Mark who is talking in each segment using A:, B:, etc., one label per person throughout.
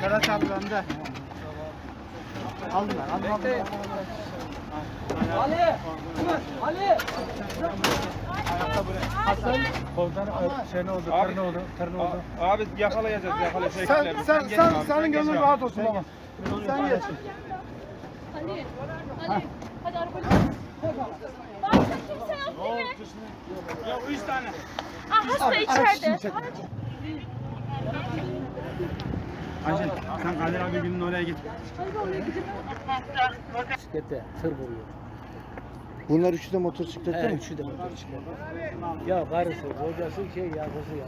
A: Kara tablamda. Aldım ben. Aldım. Ali! Ali! Ayakta buraya.
B: Hasan. Koldan şey ne oldu? Tır ne oldu? Tır ne oldu?
C: Abi yakalayacağız yakalayacağız.
D: Sen, sen, sen, senin gönlün rahat olsun baba. Sen geç.
E: Ali, Ali. Hadi arabayı. Başka kimse yok değil mi?
C: Yok, üç tane.
E: Ah, hasta içeride.
C: Ayşen sen Kadir abi günün oraya git.
A: Bisiklete tır vuruyor.
D: Bunlar üçü de motosiklette mi?
A: üçü de motosiklet. Ya karısı, kocası şey ya kızı ya.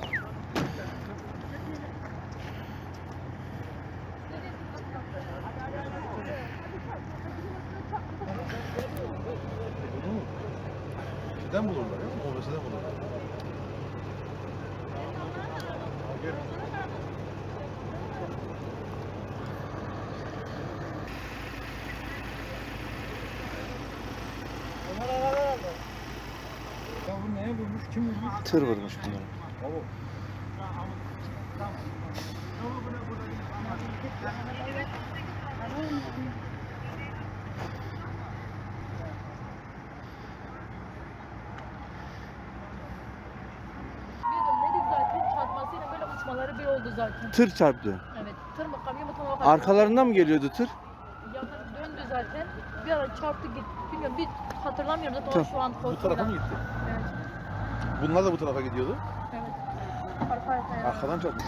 F: Şeyden bulurlar ya. Obasıdan bulurlar.
B: Ya bu neye vurmuş? Kim vurmuş?
D: Tır vurmuş bunları. Tır çarptı.
E: Evet. Tır mı kamyon mu tam.
D: Arkalarından mı geliyordu tır?
E: Zaten. Bir ara çarptı gitti. Bilmiyorum bir hatırlamıyorum zaten
D: Tamam.
E: o şu an
F: Bu
E: korkuyla.
F: tarafa mı gitti?
E: Evet.
F: Bunlar da bu tarafa gidiyordu.
E: Evet. Arka arkaya.
F: Arkadan çarpmış.